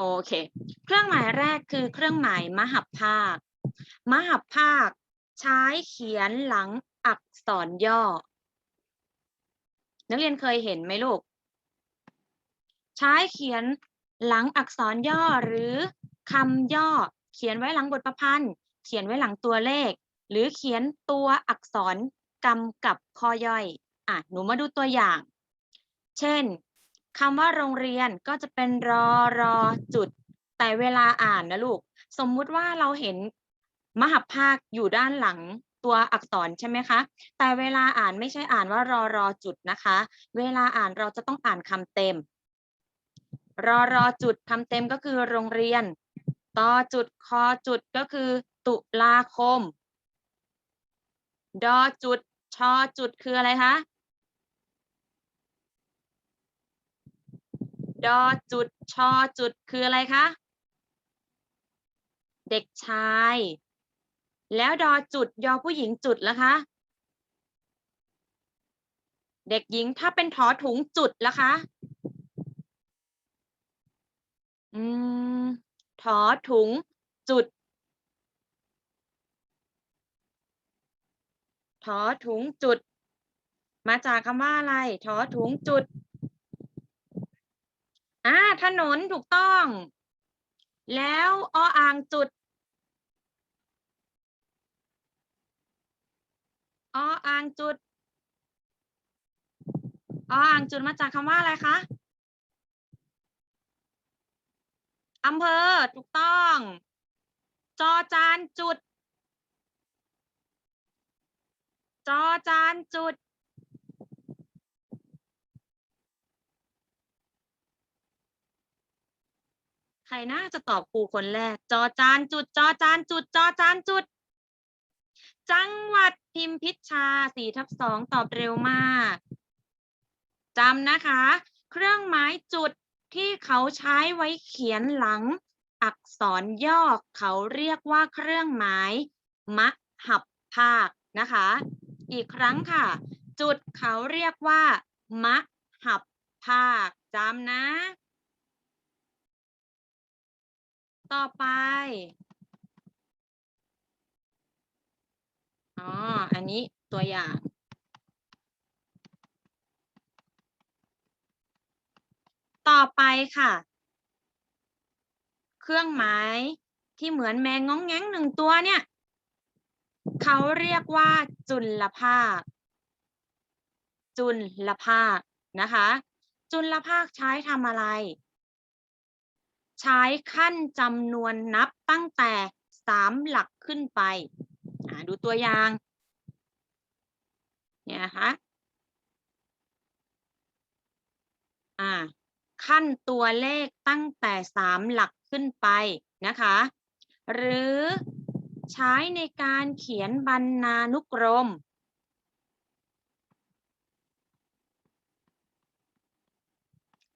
โอเค เครื่องหมายแรกคือเครื่องหมายมหัพภาค มหัพภาค ใช้เขียนหลังอักษรย่อ นักเรียนเคยเห็นไหมลูก ใช้เขียนหลังอักษรย่อหรือคำย่อ เขียนไว้หลังบทประพันธ์ เขียนไว้หลังตัวเลข หรือเขียนตัวอักษรกำกับข้อย่อย อะ หนูมาดูตัวอย่าง เช่น คำว่าโรงเรียนก็จะเป็นรอรอจุด แต่เวลาอ่านนะลูก สมมุติว่าเราเห็นมหภาคอยู่ด้านหลังตัวอักษรใช่ไหมคะ แต่เวลาอ่านไม่ใช่อ่านว่ารอรอจุดนะคะ เวลาอ่านเราจะต้องอ่านคำเต็ม รอรอจุดคำเต็มก็คือโรงเรียนต่อจุดคอจุดก็คือ ตุลาคม ดอจุดชอจุดคืออะไรคะ ดอจุดชอจุดคืออะไรคะ เด็กชาย แล้วดอจุดยอผู้หญิงจุดแล้วคะ เด็กหญิงถ้าเป็นถอถุงจุดแล้วคะอืมถอถุงจุดถอถุงจุด มาจากคำว่าอะไรถอถุงจุด อ่าถนนถูกต้อง แล้วออ่างจุดออ่างจุดออ่างจุดมาจากคำว่าอะไรคะอำเภอถูกต้อง จอจานจุด จอจานจุด ใครน่าจะตอบครูคนแรก จอจานจุด จอจานจุด จอจานจุด จังหวัดพิมพิชชาสี่ทับสองตอบเร็วมากจำนะคะ เครื่องหมายจุดที่เขาใช้ไว้เขียนหลัง อักษรย่อเขาเรียกว่าเครื่องหมายมหัพภาคนะคะ อีกครั้งค่ะ จุดเขาเรียกว่ามหัพภาคจำนะ ต่อไปอ๋ออันนี้ตัวอย่าง ต่อไปค่ะ เครื่องหมายที่เหมือนแมงง้องแง้งหนึ่งตัวเนี่ย เขาเรียกว่าจุลภาค จุลภาคนะคะ จุลภาคใช้ทำอะไร ใช้ขั้นจำนวนนับตั้งแต่สามหลักขึ้นไป ดูตัวอย่าง เนี่ยนะคะอ่าขั้นตัวเลขตั้งแต่สามหลักขึ้นไปนะคะ หรือใช้ในการเขียนบรรณานุกรม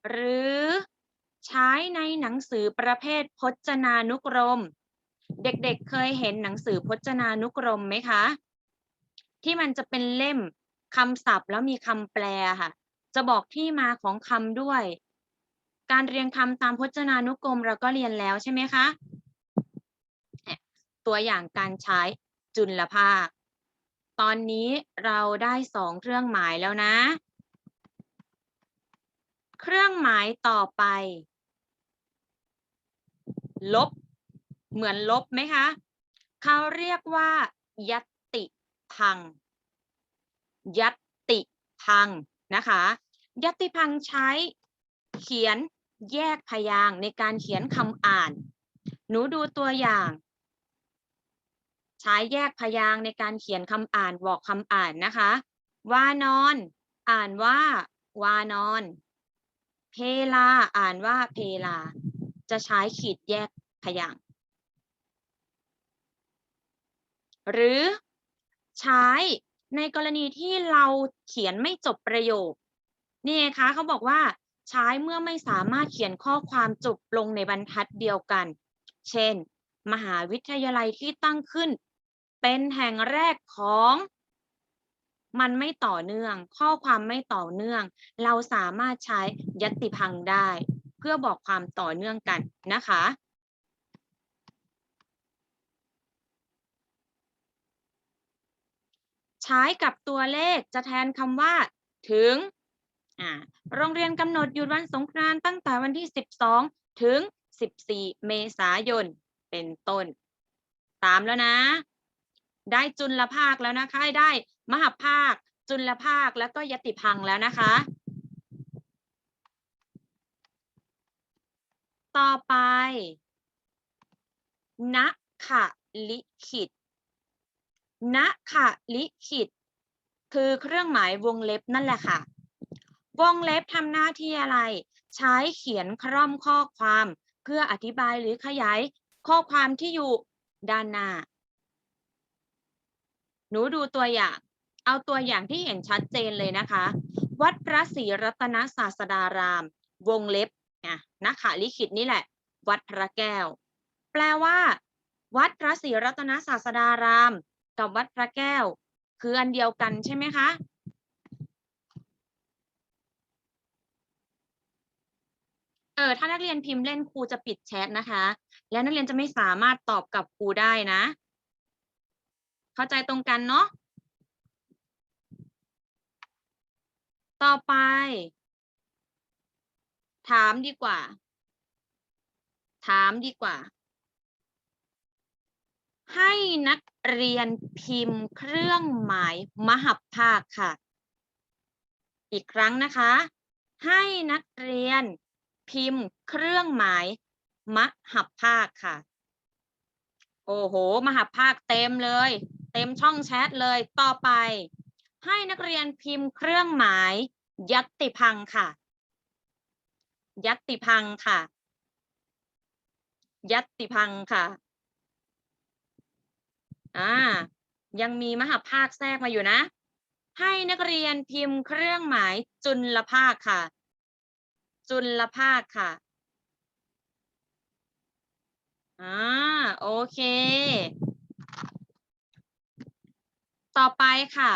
หรือ ใช้ในหนังสือประเภทพจนานุกรม เด็กๆเเคยเห็นหนังสือพจนานุกรมไหมคะ ที่มันจะเป็นเล่มคำศัพท์แล้วมีคำแปลค่ะ จะบอกที่มาของคำด้วย การเรียงคำตามพจนานุกรมเราก็เรียนแล้วใช่ไหมคะ ตัวอย่างการใช้จุลภาค ตอนนี้เราได้สองเครื่องหมายแล้วนะ เครื่องหมายต่อไป ลบ เหมือนลบไหมคะเขาเรียกว่า ยัตติพัง ยัตติพังนะคะ ยัตติพังใช้เขียนแยกพยางในการเขียนคำอ่าน หนูดูตัวอย่าง ใช้แยกพยางในการเขียนคำอ่านบอกคำอ่านนะคะ วานอน อ่านว่า วานอน เพลา อ่านว่าเพลา จะใช้ขีดแยกพยางค์หรือใช้ในกรณีที่เราเขียนไม่จบประโยค นี่คะเขาบอกว่าใช้เมื่อไม่สามารถเขียนข้อความจบลงในบรรทัดเดียวกัน เช่น มหาวิทยาลัยที่ตั้งขึ้น เป็นแห่งแรกของมันไม่ต่อเนื่อง ข้อความไม่ต่อเนื่อง เราสามารถใช้ยติพังได้ เพื่อบอกความต่อเนื่องกันนะคะใช้กับตัวเลขจะแทนคำว่า ถึง โรงเรียนกำหนดหยุดวันสงกรานต์ตั้งแต่วันที่ 12 ถึง 14 เมษายน เป็นต้น ตามแล้วนะ ได้จุลภาคแล้วนะคะ ได้มหภาค จุลภาค แล้วก็ยติพังแล้วนะคะ ต่อไปนักขะลิขิตนักขะลิขิต คือเครื่องหมายวงเล็บนั่นแหละค่ะ วงเล็บทำหน้าที่อะไร ใช้เขียนคร่อมข้อความ เพื่ออธิบายหรือขยายข้อความที่อยู่ด้านหน้า หนูดูตัวอย่าง เอาตัวอย่างที่เห็นชัดเจนเลยนะคะ วัดพระศรีรัตนศาสดาราม วงเล็บ นะนักขะลิขิตนี่แหละ วัดพระแก้ว แปลว่า วัดพระศรีรัตนศาสดาราม กับวัดพระแก้ว คืออันเดียวกันใช่ไหมคะเออถ้านักเรียนพิมพ์เล่นครูจะปิดแชทนะคะ และนักเรียนจะไม่สามารถตอบกับครูได้นะ เข้าใจตรงกันเนาะต่อไป ถามดีกว่า ถามดีกว่า ให้นักเรียนพิมพ์เครื่องหมายมหัพภาคค่ะ อีกครั้งนะคะ ให้นักเรียนพิมพ์เครื่องหมายมหัพภาคค่ะ โอ้โห มหัพภาคเต็มเลย เต็มช่องแชทเลยต่อไป ให้นักเรียนพิมพ์เครื่องหมายยัตติพังค่ะ ยัตติพังค่ะ ยัตติพังค่ะ อ่า ยังมีมหาภาคแทรกมาอยู่นะ ให้นักเรียนพิมพ์เครื่องหมายจุลภาคค่ะ จุลภาคค่ะ อ่า โอเค ต่อไปค่ะ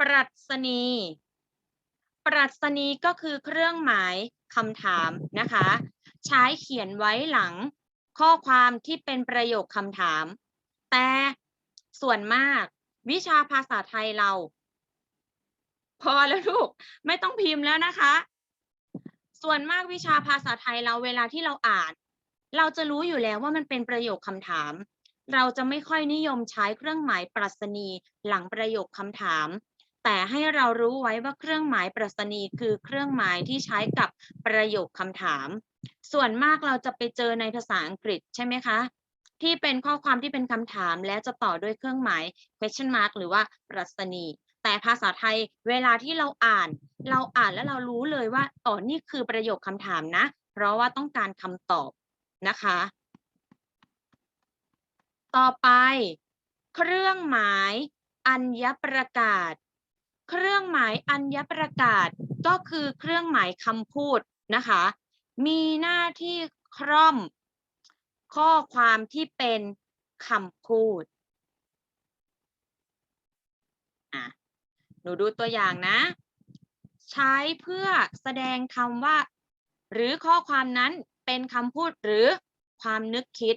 ปรัชนีปรัชนีย์ก็คือเครื่องหมายคำถามนะคะ ใช้เขียนไว้หลังข้อความที่เป็นประโยคคำถาม แต่ส่วนมากวิชาภาษาไทยเรา พอแล้วลูก ไม่ต้องพิมพ์แล้วนะคะ ส่วนมากวิชาภาษาไทยเราเวลาที่เราอ่าน เราจะรู้อยู่แล้วว่ามันเป็นประโยคคำถาม เราจะไม่ค่อยนิยมใช้เครื่องหมายปรัชนีหลังประโยคคำถาม แต่ให้เรารู้ไว้ว่าเครื่องหมายปรัชนีคือเครื่องหมายที่ใช้กับประโยคคำถาม ส่วนมากเราจะไปเจอในภาษาอังกฤษใช่ไหมคะ ที่เป็นข้อความที่เป็นคำถามและจะต่อด้วยเครื่องหมาย question mark หรือว่าปรัชนี แต่ภาษาไทยเวลาที่เราอ่าน เราอ่านแล้วเรารู้เลยว่าอ๋อนี่คือประโยคคำถามนะ เพราะว่าต้องการคำตอบนะคะ ต่อไป เครื่องหมายอัญญประกาศ เครื่องหมายอัญญประกาศก็คือเครื่องหมายคำพูดนะคะ มีหน้าที่คร่อมข้อความที่เป็นคำพูดอะหนูดูตัวอย่างนะ ใช้เพื่อแสดงคำว่า หรือข้อความนั้นเป็นคำพูดหรือความนึกคิด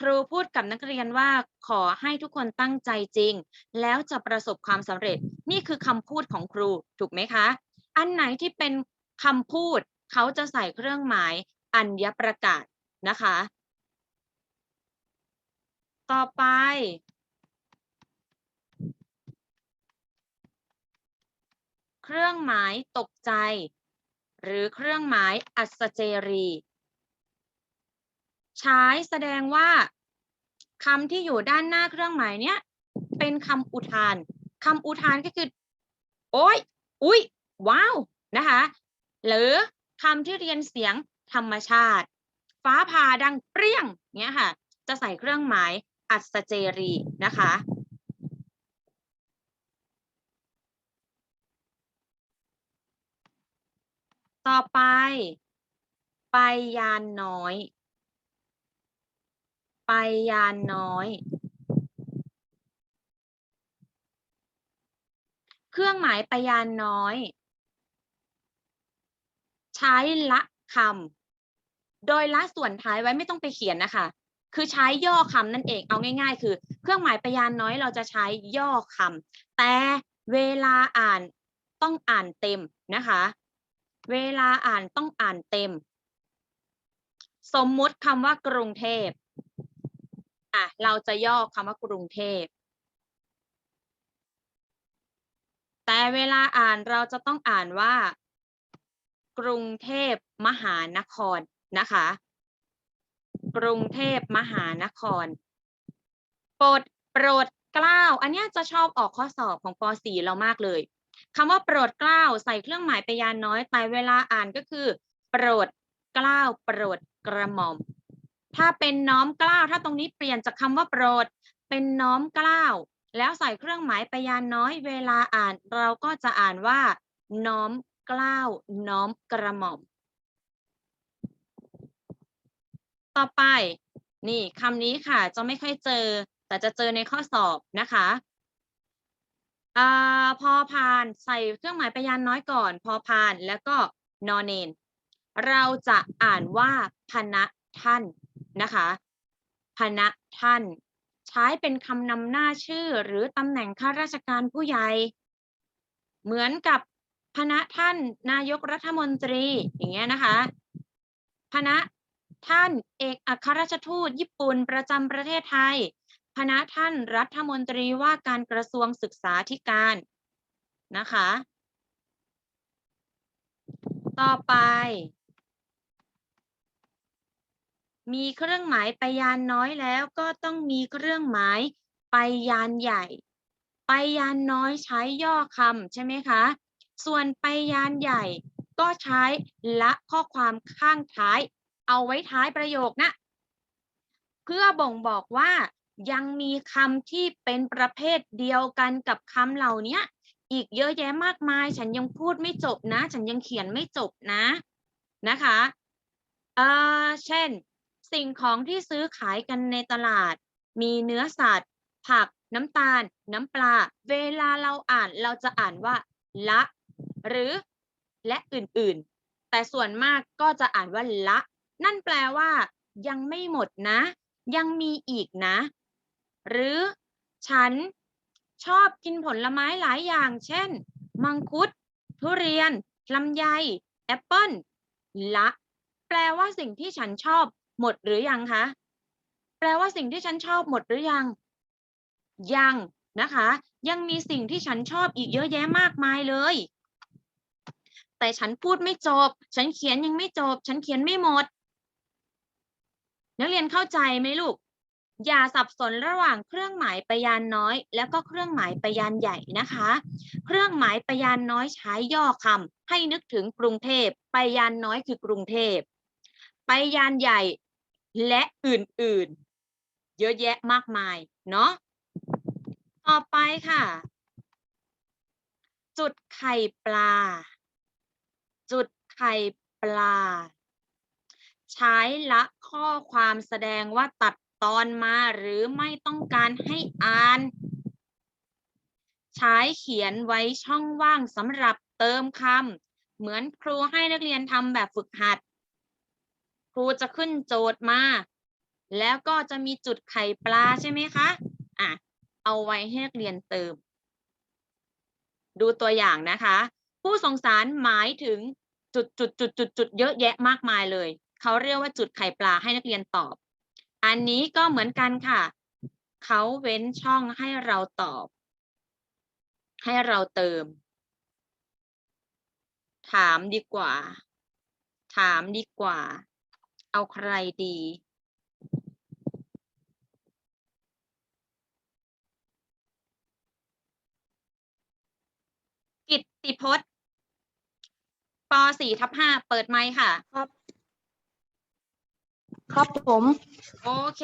ครูพูดกับนักเรียนว่าขอให้ทุกคนตั้งใจจริง แล้วจะประสบความสำเร็จ นี่คือคำพูดของครู ถูกไหมคะ อันไหนที่เป็นคำพูด เขาจะใส่เครื่องหมายอัญญประกาศนะคะ ต่อไป เครื่องหมายตกใจ หรือเครื่องหมายอัศเจรี ใช้แสดงว่าคำที่อยู่ด้านหน้าเครื่องหมายเนี้ยเป็นคำอุทาน คำอุทานก็คือ โอ้ยอุ้ยว้าวนะคะ หรือคำที่เรียนเสียงธรรมชาติ ฟ้าผ่าดังเปรี้ยงเนี้ยค่ะ จะใส่เครื่องหมายอัศเจรีนะคะต่อไป ไปยานน้อย ไปยานน้อย เครื่องหมายพยานน้อย ใช้ละคำโดยละส่วนท้ายไว้ไม่ต้องไปเขียนนะคะ คือใช้ย่อคำนั่นเองเอาง่าย ๆ คือ เครื่องหมายพยานน้อยเราจะใช้ย่อคำแต่เวลาอ่านต้องอ่านเต็มนะคะ เวลาอ่านต้องอ่านเต็ม สมมุติคำว่ากรุงเทพอะเราจะย่อคำว่ากรุงเทพ แต่เวลาอ่านเราจะต้องอ่านว่า กรุงเทพมหานครนะคะ กรุงเทพมหานครโปรดโปรดเกล้าอันนี้จะชอบออกข้อสอบของป .4 เรามากเลยคำว่าโปรดเกล้าใส่เครื่องหมายพยานน้อยแต่เวลาอ่านก็คือ โปรดเกล้าโปรดกระหม่อม ถ้าเป็นน้อมเกล้าถ้าตรงนี้เปลี่ยนจากคำว่าโปรด เป็นน้อมเกล้า แล้วใส่เครื่องหมายพยานน้อยเวลาอ่าน เราก็จะอ่านว่า น้อมกล้าวน้อมกระหม่อม ต่อไป นี่คำนี้ค่ะ จะไม่ค่อยเจอ แต่จะเจอในข้อสอบนะคะอพอพานใส่เครื่องหมายพยานน้อยก่อน พอพานแล้วก็นอนเนน เราจะอ่านว่าพนะท่านนะคะพนะท่าน ใช้เป็นคำนำหน้าชื่อ หรือตำแหน่งข้าราชการผู้ใหญ่ เหมือนกับพนะท่านนายกรัฐมนตรีอย่างเงี้ยนะคะพนะท่านเอกอัครราชทูตญี่ปุ่นประจำประเทศไทยพนะท่านรัฐมนตรีว่าการกระทรวงศึกษาธิการนะคะ ต่อไป มีเครื่องหมายไปยานน้อยแล้วก็ต้องมีเครื่องหมายไปยานใหญ่ ไปยานน้อยใช้ย่อคำใช่ไหมคะ ส่วนไปยานใหญ่ก็ใช้ละข้อความข้างท้าย เอาไว้ท้ายประโยคนะ เพื่อบ่งบอกว่ายังมีคำที่เป็นประเภทเดียวกันกับคำเหล่านี้อีกเยอะแยะมากมาย ฉันยังพูดไม่จบนะ ฉันยังเขียนไม่จบนะนะคะ เออเช่น สิ่งของที่ซื้อขายกันในตลาด มีเนื้อสัตว์ ผัก น้ำตาล น้ำปลา เวลาเราอ่านเราจะอ่านว่า ละ หรือ และอื่นๆ แต่ส่วนมากก็จะอ่านว่าละ นั่นแปลว่า ยังไม่หมดนะ ยังมีอีกนะ หรือ ฉัน ชอบกินผลไม้หลายอย่าง เช่น มังคุด ทุเรียนลำไย แอปเปิ้ลละ แปลว่าสิ่งที่ฉันชอบ หมดหรือยังคะ แปลว่าสิ่งที่ฉันชอบหมดหรือยัง ยังนะคะ ยังมีสิ่งที่ฉันชอบอีกเยอะแยะมากมายเลย แต่ฉันพูดไม่จบ ฉันเขียนยังไม่จบ ฉันเขียนไม่หมด นักเรียนเข้าใจไหมลูก อย่าสับสนระหว่างเครื่องหมายพยานน้อย แล้วก็เครื่องหมายพยานใหญ่นะคะ เครื่องหมายพยานน้อยใช้ย่อคำให้นึกถึงกรุงเทพพยานน้อยคือกรุงเทพพยานใหญ่ และอื่นๆ เยอะแยะมากมายเนาะต่อไปค่ะ จุดไข่ปลา จุดไข่ปลา ใช้ละข้อความแสดงว่าตัดตอนมาหรือไม่ต้องการให้อ่าน ใช้เขียนไว้ช่องว่างสำหรับเติมคำเหมือนครูให้นักเรียนทำแบบฝึกหัด ครูจะขึ้นโจทย์มา แล้วก็จะมีจุดไข่ปลาใช่ไหมคะอะเอาไว้ให้นักเรียนเติม ดูตัวอย่างนะคะ ผู้สงสารหมายถึงจุดจุดจุดจุดจุดเยอะแยะมากมายเลย เขาเรียกว่าจุดไข่ปลาให้นักเรียนตอบ อันนี้ก็เหมือนกันค่ะ เขาเว้นช่องให้เราตอบ ให้เราเติม ถามดีกว่า ถามดีกว่า เอาใครดี กิตติพจน์ป .4 ทับ5เปิดไมค์ค่ะ ครับ ครับผม โอเค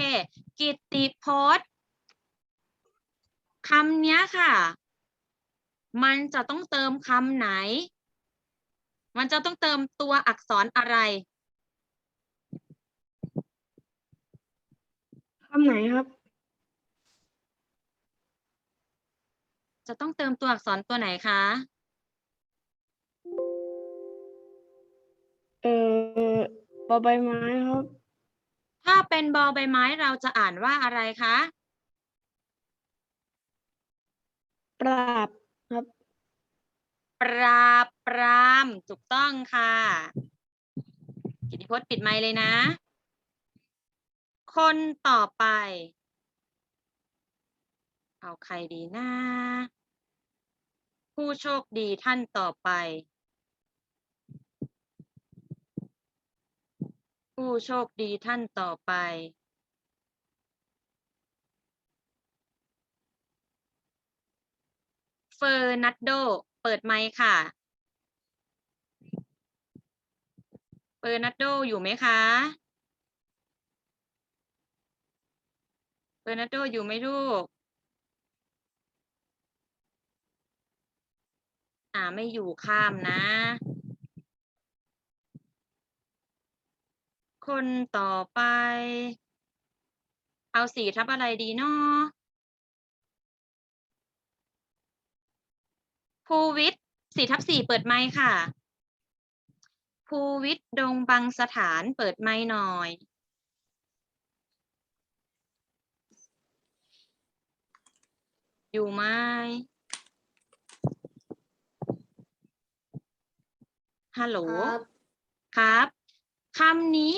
กิตติพจน์คำเนี้ยค่ะ มันจะต้องเติมคำไหน มันจะต้องเติมตัวอักษรอะไรำไหนครับ จะต้องเติมตัวอักษรตัวไหนคะ เออบอใบไม้ครับ ถ้าเป็นบอใบไม้เราจะอ่านว่าอะไรคะ ปราบครับ ปราบปราม ถูกต้องค่ะ กิติพจน์ปิดไมค์เลยนะ คนต่อไป เอาใครดีนะ ผู้โชคดีท่านต่อไป ผู้โชคดีท่านต่อไป เฟอร์นัดโด เปิดไมค์ค่ะเฟอร์นัดโดอยู่ไหมคะ เฟอร์นัดโดอยู่ไหมลูก อ่าไม่อยู่ข้ามนะ คนต่อไป เอาสีทับอะไรดีเนาะภูวิทย์สี่ทับสี่เปิดไมค์ค่ะ ภูวิทย์ดงบังสถานเปิดไมค์หน่อย อยู่ไหมฮัลโหลครับคำนี้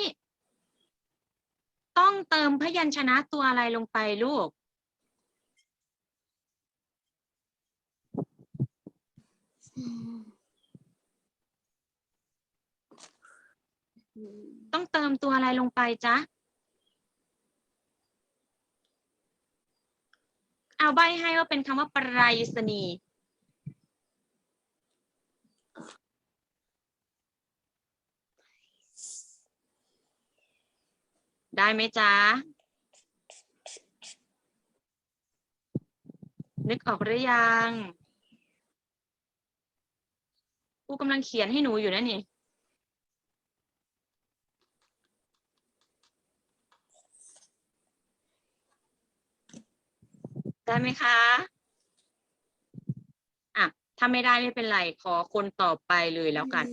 ต้องเติมพยัญชนะตัวอะไรลงไปลูก ต้องเติมตัวอะไรลงไปจ๊ะ เอาใบให้ว่าเป็นคำว่าปรษณีย์ได้ไหมจ๊ะ นึกออกหรือยัง กูกำลังเขียนให้หนูอยู่นะนี่ ได้ไหมคะอะถ้าไม่ได้ไม่เป็นไร ขอคนต่อไปเลยแล้วกัน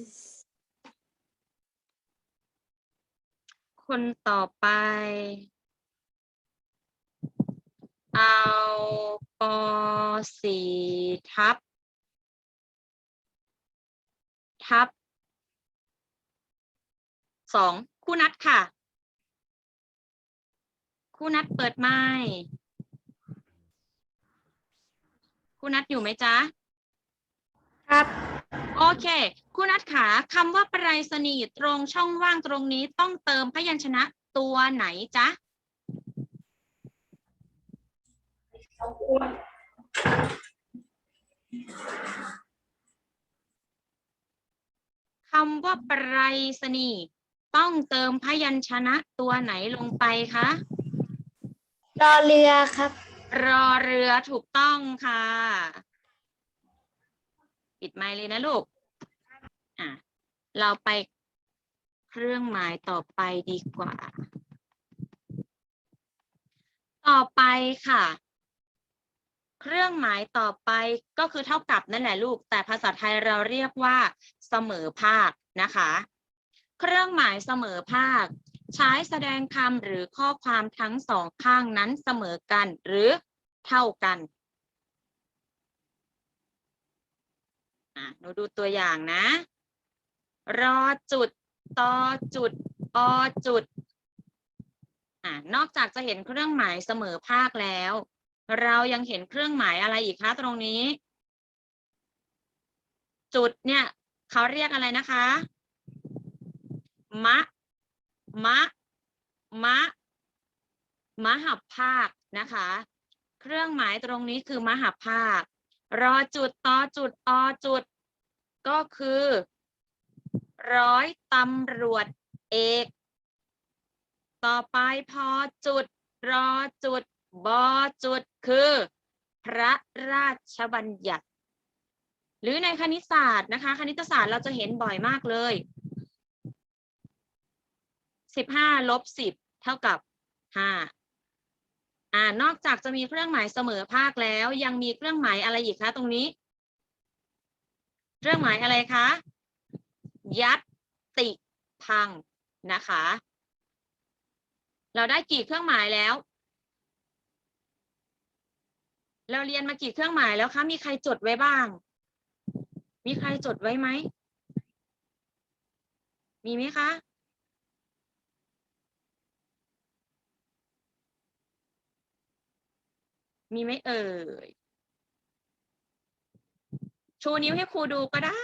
คนต่อไป เอาปสี่ทับ ทับสองคู่นัดค่ะ คู่นัดเปิดไม้ คู่นัดอยู่ไหมจ๊ะ ครับ โอเคคุณนัทขาคำว่าไปรษณีย์ตรงช่องว่างตรงนี้ต้องเติมพยัญชนะตัวไหนจ๊ะ คำว่าไปรษณีย์ต้องเติมพยัญชนะตัวไหนลงไปคะ รอเรือครับ รอเรือถูกต้องค่ะ ปิดไมค์เลยนะลูก อะ เราไปเครื่องหมายต่อไปดีกว่า ต่อไปค่ะ เครื่องหมายต่อไปก็คือเท่ากับนั่นแหละลูก แต่ภาษาไทยเราเรียกว่า เสมอภาคนะคะ เครื่องหมายเสมอภาค ใช้แสดงคำหรือข้อความทั้งสองข้างนั้นเสมอกันหรือเท่ากันหนูดูตัวอย่างนะ รอจุดตอจุดอจุดอนอกจากจะเห็นเครื่องหมายเสมอภาคแล้ว เรายังเห็นเครื่องหมายอะไรอีกคะตรงนี้ จุดเนี่ยเขาเรียกอะไรนะคะ มะ มะ มะ มหภาคนะคะ เครื่องหมายตรงนี้คือมหภาค รอจุดตอจุดอจุด ก็คือ ร้อยตำรวจเอก ต่อไปพอจุด รอจุด บอจุดคือ พระราชบัญญัติ หรือในคณิตศาสตร์นะคะ คณิตศาสตร์เราจะเห็นบ่อยมากเลย สิบห้าลบสิบเท่ากับห้าอ่านอกจากจะมีเครื่องหมายเสมอภาคแล้ว ยังมีเครื่องหมายอะไรอีกคะตรงนี้ เครื่องหมายอะไรคะ ยัตติพังนะคะ เราได้กี่เครื่องหมายแล้ว เราเรียนมากี่เครื่องหมายแล้วคะ มีใครจดไว้บ้าง มีใครจดไว้ไหม มีไหมคะ มีไหมเอ่ย ชูนิ้วให้ครูดูก็ได้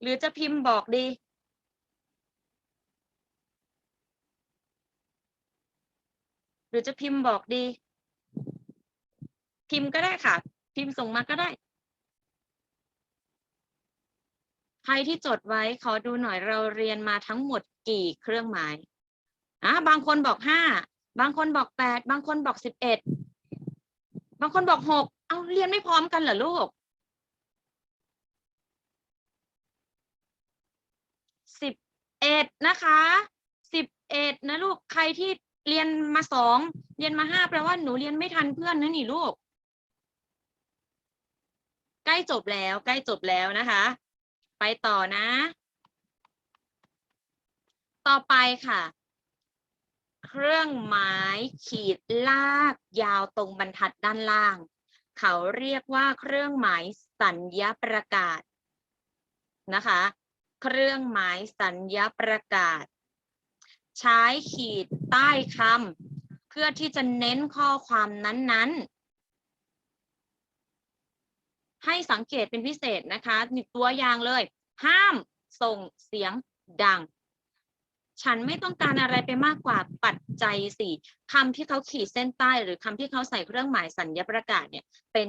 หรือจะพิมพ์บอกดี หรือจะพิมพ์บอกดี พิมพ์ก็ได้ค่ะ พิมพ์ส่งมาก็ได้ ใครที่จดไว้ขอดูหน่อยเราเรียนมาทั้งหมดกี่เครื่องหมายอะบางคนบอกห้า บางคนบอกแปดบางคนบอกสิบเอ็ดบางคนบอกหกเอาเรียนไม่พร้อมกันเหรอลูกสิบเอ็ดนะคะสิบเอ็ดนะลูกใครที่เรียนมาสองเรียนมาห้าแปลว่าหนูเรียนไม่ทันเพื่อนนะนี่ลูก ใกล้จบแล้วใกล้จบแล้วนะคะ ไปต่อนะ ต่อไปค่ะ เครื่องหมายขีดลากยาวตรงบรรทัดด้านล่าง เขาเรียกว่าเครื่องหมายสัญญาประกาศนะคะ เครื่องหมายสัญญาประกาศ ใช้ขีดใต้คำเพื่อที่จะเน้นข้อความนั้นๆให้สังเกตเป็นพิเศษนะคะตัวอย่างเลย ห้ามส่งเสียงดัง ฉันไม่ต้องการอะไรไปมากกว่าปัจจัยสี่คำที่เขาขีดเส้นใต้หรือคำที่เขาใส่เครื่องหมายสัญญาประกาศเนี่ยเป็น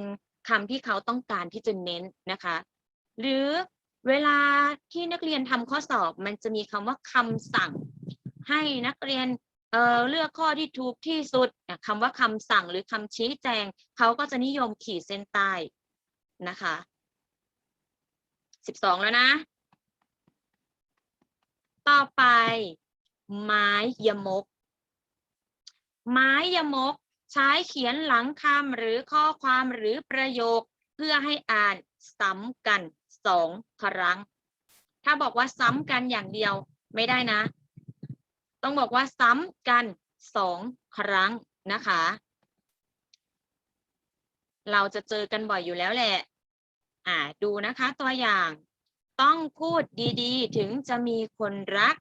คำที่เขาต้องการที่จะเน้นนะคะ หรือเวลาที่นักเรียนทำข้อสอบมันจะมีคำว่าคำสั่ง ให้นักเรียนเออเลือกข้อที่ถูกที่สุดคำว่าคำสั่งหรือคำชี้แจง เขาก็จะนิยมขีดเส้นใต้นะคะสิบสองแล้วนะ ต่อไป ไม้ยมก ไม้ยมก ใช้เขียนหลังคำหรือข้อความหรือประโยค เพื่อให้อ่านซ้ำกันสองครั้ง ถ้าบอกว่าซ้ำกันอย่างเดียวไม่ได้นะ ต้องบอกว่าซ้ำกันสองครั้งนะคะ เราจะเจอกันบ่อยอยู่แล้วแหละ อ่าดูนะคะตัวอย่าง ต้องพูดดีๆ ถึงจะมีคนรัก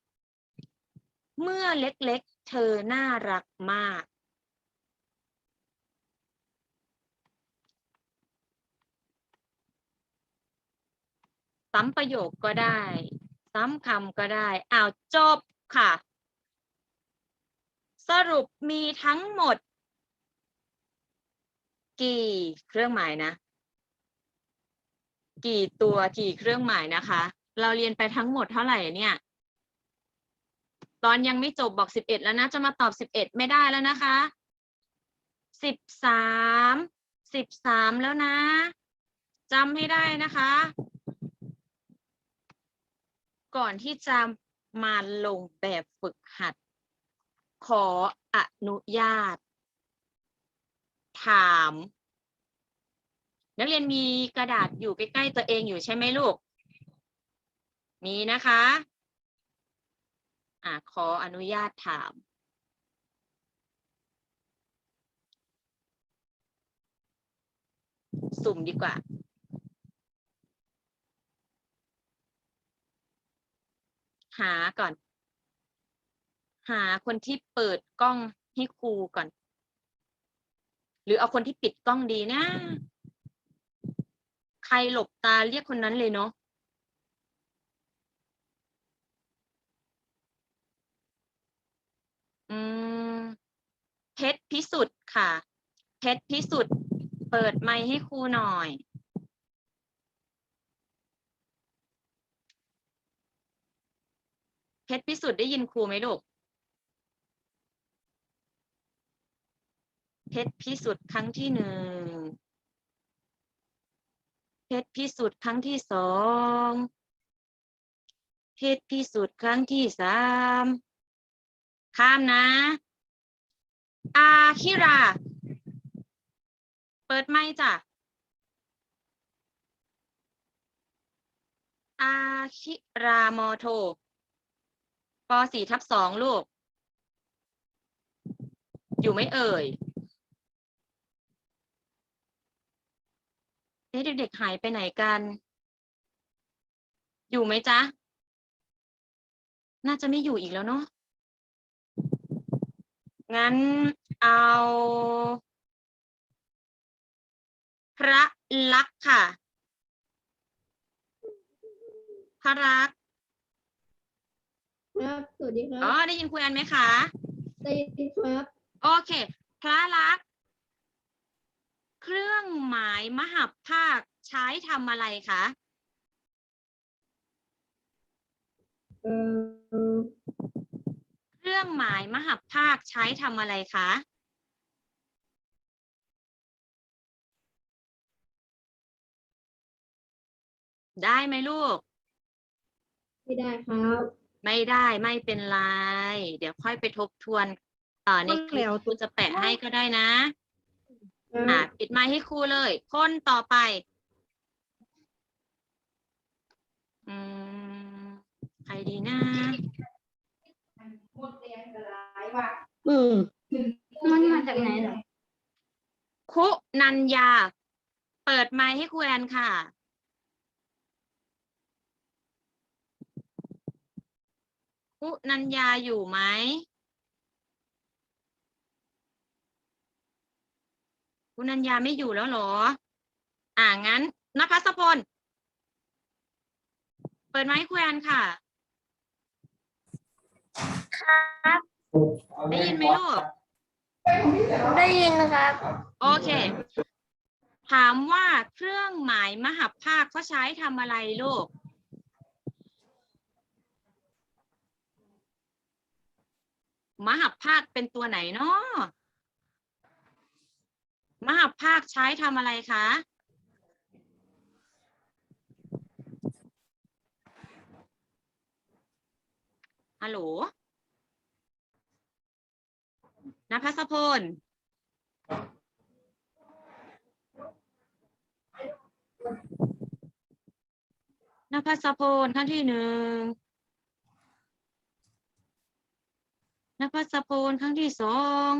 เมื่อเล็กๆ เธอน่ารักมาก ซ้ำประโยคก็ได้ ซ้ำคำก็ได้ อ้าวจบค่ะ สรุปมีทั้งหมด กี่เครื่องหมายนะ กี่ตัวกี่เครื่องหมายนะคะ เราเรียนไปทั้งหมดเท่าไหร่เนี่ย ตอนยังไม่จบบอกสิบเอ็ดแล้วนะ จะมาตอบสิบเอ็ดไม่ได้แล้วนะคะสิบสามสิบสามแล้วนะจำให้ได้นะคะ ก่อนที่จะมาลงแบบฝึกหัด ขออนุญาต ถาม นักเรียนมีกระดาษอยู่ใกล้ๆตัวเองอยู่ใช่ไหมลูก มีนะคะ อะขออนุญาตถาม สุ่มดีกว่าหาก่อน หาคนที่เปิดกล้องให้ครูก่อน หรือเอาคนที่ปิดกล้องดีนะ รหลบตาเรียกคนนั้นเลยเนาะอืมเพชรพิสุทธิ์ค่ะ เพชรพิสุทธิ์เปิดไมค์ให้ครูหน่อย เพชรพิสุทธิ์ได้ยินครูไหมลูก เพชรพิสุทธิ์ครั้งที่หนึ่ง เพชรพิสุทธิ์ครั้งที่สอง เพชรพิสุทธิ์ครั้งที่สาม ข้ามนะ อาคิรา เปิดไมค์จ้ะ อาคิรามอโทปสี่ทับสองลูก อยู่ไม่เอ่ย เอ๊ะเด็กๆหายไปไหนกัน อยู่ไหมจ๊ะ น่าจะไม่อยู่อีกแล้วเนาะ งั้นเอา พระลักษณ์ค่ะ พระลักษณ์ครับ สวัสดีคอ๋อรับได้ยินคุยอันไหมคะ ได้ยินครับ โอเค พระลักษณ์ เครื่องหมายมหัพภาคใช้ทำอะไรคะเอ่อเครื่องหมายมหัพภาคใช้ทำอะไรคะ ได้ไหมลูก ไม่ได้ครับ ไม่ได้ไม่เป็นไร เดี๋ยวค่อยไปทบทวนเอ่อในคลิปครูจะแปะให้ก็ได้นะ อะปิดไมค์ให้ครูเลย คนต่อไป อืมใครดีนะ อืมมันมาจากไหนเหรอคุนันยาเปิดไมค์ให้ครูแอนค่ะ คุนันยาอยู่ไหม คุณนัญญาไม่อยู่แล้วเหรอ อ่างั้นนภัสพล เปิดไมค์ให้ครูแอนค่ะ ครับ ได้ยินไหมลูก ได้ยินครับ โอเค ถามว่าเครื่องหมายมหัพภาคเขาใช้ทำอะไรลูก มหัพภาคเป็นตัวไหนเนาะ มหัพภาคใช้ทำอะไรคะ ฮัลโหลนภัสพล นภัสพลขั้นที่หนึ่งนภัสพลครั้งที่สอง